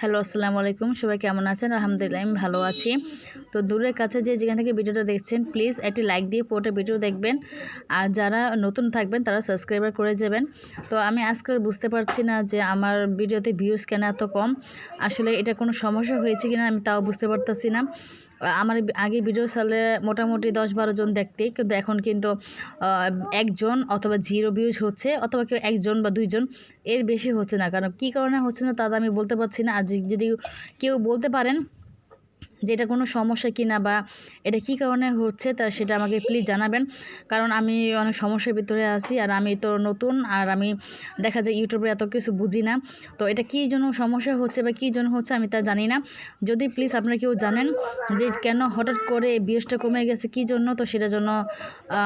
Hello, আসসালামু আলাইকুম। সবাই কেমন আছেন? আলহামদুলিল্লাহ, আমি ভালো আছি। তো দূরের কাছে যে যেখান থেকে ভিডিওটা দেখছেন প্লিজ একটি লাইক দিয়ে পুরোটা ভিডিও দেখবেন। আর যারা নতুন থাকবেন, তারা সাবস্ক্রাইবার করে যাবেন। তো আমি আজকে বুঝতে পারছি না যে আমার ভিডিওতে ভিউজ কেন এত কম। আসলে এটা কোনো সমস্যা হয়েছে কিনা, আমি তাও বুঝতে পারতেছি না। আমার আগে ভিডিও সালে মোটামুটি দশ বারো জন দেখতে, কিন্তু এখন কিন্তু একজন অথবা জিরো ভিউজ হচ্ছে, অথবা কেউ একজন বা দুইজন, এর বেশি হচ্ছে না। কারণ কী কারণে হচ্ছে না তা আমি বলতে পারছি না। আর যদি- যদি কেউ বলতে পারেন যে এটা কোনো সমস্যা কি না বা এটা কী কারণে হচ্ছে তা সেটা আমাকে প্লিজ জানাবেন। কারণ আমি অনেক সমস্যার ভিতরে আছি আর আমি তো নতুন আর আমি দেখা যায় ইউটিউবে এত কিছু বুঝি না। তো এটা কী জন্য সমস্যা হচ্ছে বা কী জন্য হচ্ছে আমি তা জানি না। যদি প্লিজ আপনারা কেউ জানেন যে কেন হঠাৎ করে বিয়সটা কমে গেছে কী জন্য, তো সেটার জন্য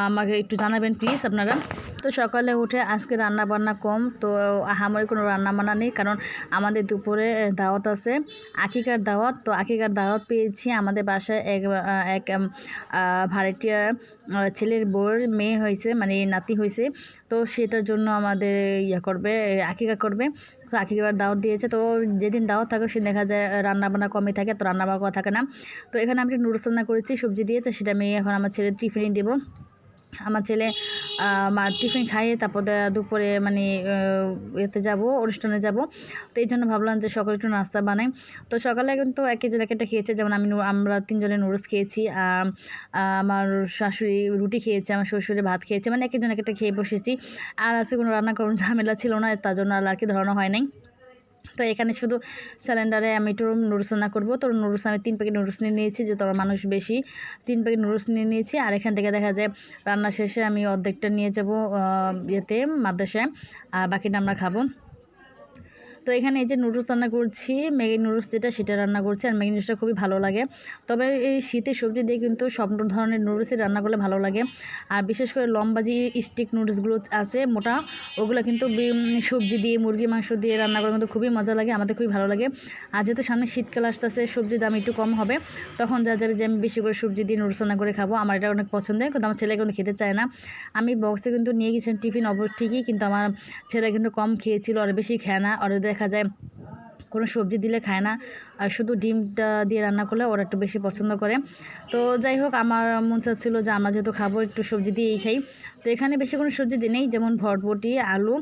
আমাকে একটু জানাবেন প্লিজ আপনারা। তো সকালে উঠে আজকে রান্না বান্না কম, তো আমার কোনো রান্না বান্না নেই কারণ আমাদের দুপুরে দাওয়াত আছে। আকিকার দাওয়াত, তো আকিকার দাওয়াত পেয়েছি আমাদের বাসায় এক এক ভাড়াটিয়া ছেলের বউর মেয়ে হয়েছে মানে নাতি হয়েছে। তো সেটার জন্য আমাদের ইয়ে করবে, আকিকা করবে। তো আকিকার দাওয়াত দিয়েছে। তো যেদিন দাওয়াত থাকে সেদিন দেখা যায় রান্না বান্না কমই থাকে, তো রান্না বান্না থাকে না। তো এখানে আমি নুডলস রান্না করেছি, সবজি দিয়ে, তো সেটা আমি এখন আমার ছেলে টিফিনে দেবো। আমার ছেলে টিফিন খাইয়ে তারপর দুপুরে মানে এতে যাব, অনুষ্ঠানে যাব। তো এই জন্য ভাবলাম যে সকালে একটু নাস্তা বানাই। তো সকালে কিন্তু একজন এক একটা খেয়েছে, যেমন আমি আমরা তিনজনে নুডলস খেয়েছি আমার শাশুড়ি রুটি খেয়েছে, আমার শ্বশুরে ভাত খেয়েছে মানে একজন একটা খেয়ে বসেছি। আর আজকে কোনো রান্না করার ঝামেলা ছিল না, তার জন্য আর আর কি ধরানো হয় নাই। তো এখানে শুধু সিলিন্ডারে আমি একটু নুডলস রান্না করব। তো নুডলস আমি তিন প্যাকেট নুডলস নিয়ে নিয়েছি, যে তোমার মানুষ বেশি। তিন প্যাকেট নুডলস নিয়ে নিয়েছি, আর এখান থেকে দেখা যায় রান্না শেষে আমি অর্ধেকটা নিয়ে যাব ইয়েতে, মাদ্রাসায়। আর বাকিটা আমরা খাব। তো এখানে এই যে নুডলস রান্না করছি, ম্যাগি নুডলস যেটা সেটা রান্না করছি আর ম্যাগি নুডলসটা খুবই ভালো লাগে। তবে এই শীতের সবজি দিয়ে কিন্তু সব ধরনের নুডলসই রান্না করলে ভালো লাগে। আর বিশেষ করে লম্বা যে স্টিক নুডলসগুলো আছে মোটা, ওগুলো কিন্তু সবজি দিয়ে মুরগি মাংস দিয়ে রান্না করে কিন্তু খুবই মজা লাগে, আমাদের খুবই ভালো লাগে। আর যেহেতু সামনে শীতকাল আসতেছে সবজির দাম একটু কম হবে, তখন যা যাবে যে আমি বেশি করে সবজি দিয়ে নুডলস রান্না করে খাব। আমার এটা অনেক পছন্দের, কিন্তু আমার ছেলে কিন্তু খেতে চায় না। আমি বক্সে কিন্তু নিয়ে গেছিলাম টিফিন অবশ্য ঠিকই, কিন্তু আমার ছেলে কিন্তু কম খেয়েছিল, আর বেশি খায় না। আর দেখা যায়। কোনো সবজি দিলে খায় না। আর শুধু ডিমটা দিয়ে রান্না করলে ওরা একটু বেশি পছন্দ করে। তো যাই হোক, আমার মন চাচ্ছিলো যে আমরা যেহেতু খাব, একটু সবজি দিয়েই খাই। তো এখানে বেশি কোনো সবজি দিই নেই, যেমন ভটভটি আলু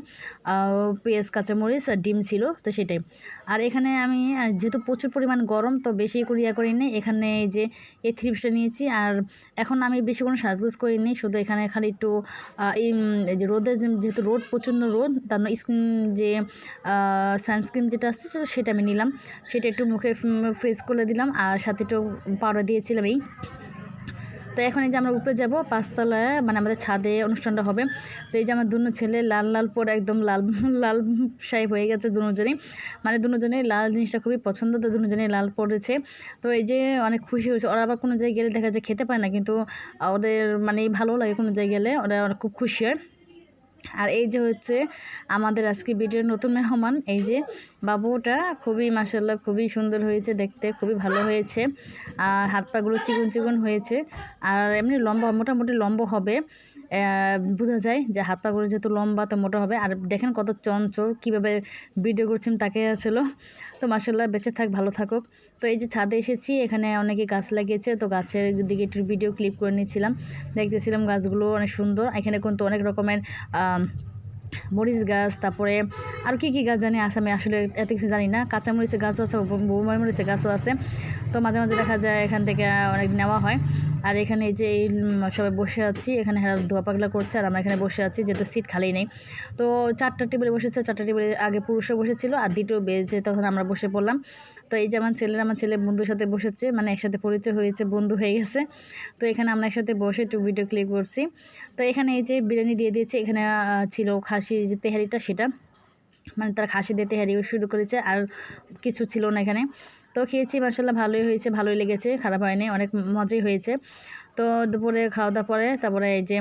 পেঁয়াজ, কাঁচামরিচ আর ডিম ছিল, তো সেটাই। আর এখানে আমি যেহেতু প্রচুর পরিমাণ গরম, তো বেশি করে ইয়া করিনি। এখানে এই যে এই থ্রিপসটা নিয়েছি, আর এখন আমি বেশি কোনো সাজগুজ করিনি, শুধু এখানে খালি একটু এই এই যে রোদের যেহেতু রোদ, প্রচণ্ড রোদ, তার স্কিন যে সানস্ক্রিন যেটা আসছে সেটা- সেটা আমি নিলাম। সেটা একটু মুখে ফ্রেশ করে দিলাম আর সাথে একটু পাউডার দিয়েছিলাম এই। তো এখন এই যে আমরা উপরে যাব, পাঁচতলায় মানে আমাদের ছাদে অনুষ্ঠানটা হবে। তো এই যে আমার দুনো ছেলে লাল লাল পরে একদম লাল লাল সাহেব হয়ে গেছে দুজনেই। মানে দুজনেই লাল জিনিসটা খুবই পছন্দ, তো দুজনেই লাল পড়েছে তো এই যে অনেক খুশি হয়েছে। ওরা আবার কোনো জায়গায় গেলে দেখা যায় খেতে পায় না, কিন্তু ওদের মানে ভালো লাগে কোনো জায়গায় গেলে। ওরা খুব খুশি হয়। আর এই যে হচ্ছে আমাদের আজকে ভিডিওর নতুন মেহমান, এই যে বাবুটা খুবই মাসাল্লাহ খুবই সুন্দর হয়েছে দেখতে, খুবই ভালো হয়েছে। আর হাত পাগুলো চিকন চিকন হয়েছে। আর এমনি লম্বা, মোটামুটি লম্বা হবে। বোঝা যায় যে হাত পাগুলো যেহেতু লম্বা, তো মোটা হবে। আর দেখেন কত চঞ্চল, কীভাবে ভিডিও করছেন তাকে ছিল। তো মাসাল্লাহ বেঁচে থাক, ভালো থাকুক। তো এই যে ছাদে এসেছি, এখানে অনেকে গাছ লাগিয়েছে, তো গাছের দিকে একটু ভিডিও ক্লিপ করে নিয়েছিলাম। দেখতেছিলাম গাছগুলো অনেক সুন্দর। এখানে কিন্তু অনেক রকমের মরিচ গাছ, তারপরে আর কি কি গাছ জানি আছে, আমি আসলে এত কিছু জানি না। কাঁচা মরিচের গাছও আছে বৌমাই মরিচের গাছও আছে। তো মাঝে মাঝে দেখা যায় এখান থেকে অনেক নেওয়া হয়। আর এখানে যে এই সবাই বসে আছি, এখানে হ্যাঁ ধোয়া পাগলা করছে, আর আমরা এখানে বসে আছি, যেহেতু সিট খালি নেই। তো চারটা টেবিলে বসেছে, চারটা টেবিলে আগে পুরুষও বসেছিল, আর দ্বিতীয় বেজে তখন আমরা বসে পড়লাম। তো এই যে আমার ছেলের আমার ছেলে বন্ধুর সাথে বসেছে মানে একসাথে পরিচয় হয়েছে, বন্ধু হয়ে গেছে। তো এখানে আমরা একসাথে বসে একটু ভিডিও ক্লিক করছি। তো এখানে এই যে বিরিয়ানি দিয়ে দিয়েছে, এখানে ছিল খাসি যে তেহারিটা, সেটা। মানে তার খাসি দিয়ে তেহারি শুরু করেছে, আর কিছু ছিল না এখানে। তো খেয়েছি মাসাল্লাহ ভালোই হয়েছে ভালোই লেগেছে খারাপ হয়নি অনেক মজাই হয়েছে। তো দুপুরে খাওয়া দাওয়া পরে তারপরে এই যে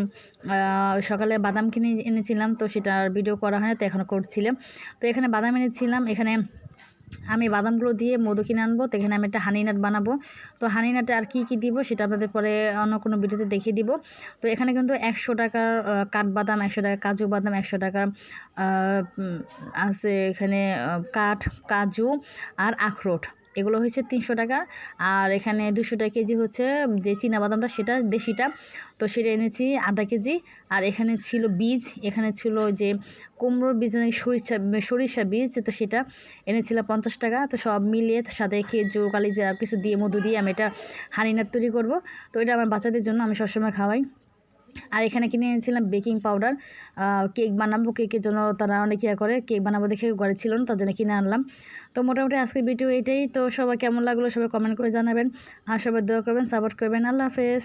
সকালে বাদাম কিনে এনেছিলাম তো সেটার ভিডিও করা হয় তো এখন করছিলাম। তো এখানে বাদাম এনেছিলাম এখানে আমি বাদামগুলো দিয়ে মধু কিনে আনব তো এখানে আমি একটা হানি নাট বানাবো। তো হানি নাটে আর কী কী দিব সেটা আপনাদের পরে অন্য কোনো ভিডিওতে দেখিয়ে দিব। তো এখানে কিন্তু একশো টাকার কাঠবাদাম একশো টাকা কাজু বাদাম একশো টাকা আহ, আছে এখানে কাঠ কাজু আর আখরোট। এগুলো হচ্ছে তিনশো টাকা। আর এখানে দুশো টাকা কেজি হচ্ছে যে বাদামটা সেটা দেশিটা। তো সেটা এনেছি আধা কেজি। আর এখানে ছিল বীজ, এখানে ছিল যে কুমড়োর বীজ সরিষা সরিষা বীজ, তো সেটা এনেছিলাম পঞ্চাশ টাকা। তো সব মিলিয়ে সাথে খেজুর কালিজা কিছু দিয়ে, মধু দিয়ে আমি এটা হানিনাট তৈরি করব। তো এটা আমার বাচ্চাদের জন্য আমি সবসময় খাওয়াই। আর এখানে কিনে এনেছিলাম বেকিং পাউডার। কেক বানাবো, কেকের জন্য তারা অনেক ইয়ে করে, কেক বানাবো দেখে ঘরে ছিল না, তার জন্য কিনে আনলাম। তো মোটামুটি আজকের ভিডিও এটাই। তো সবাই কেমন লাগল সবাই কমেন্ট করে জানাবেন। আর সবাই দোয়া করবেন সাপোর্ট করবেন। আল্লাহ হাফেজ।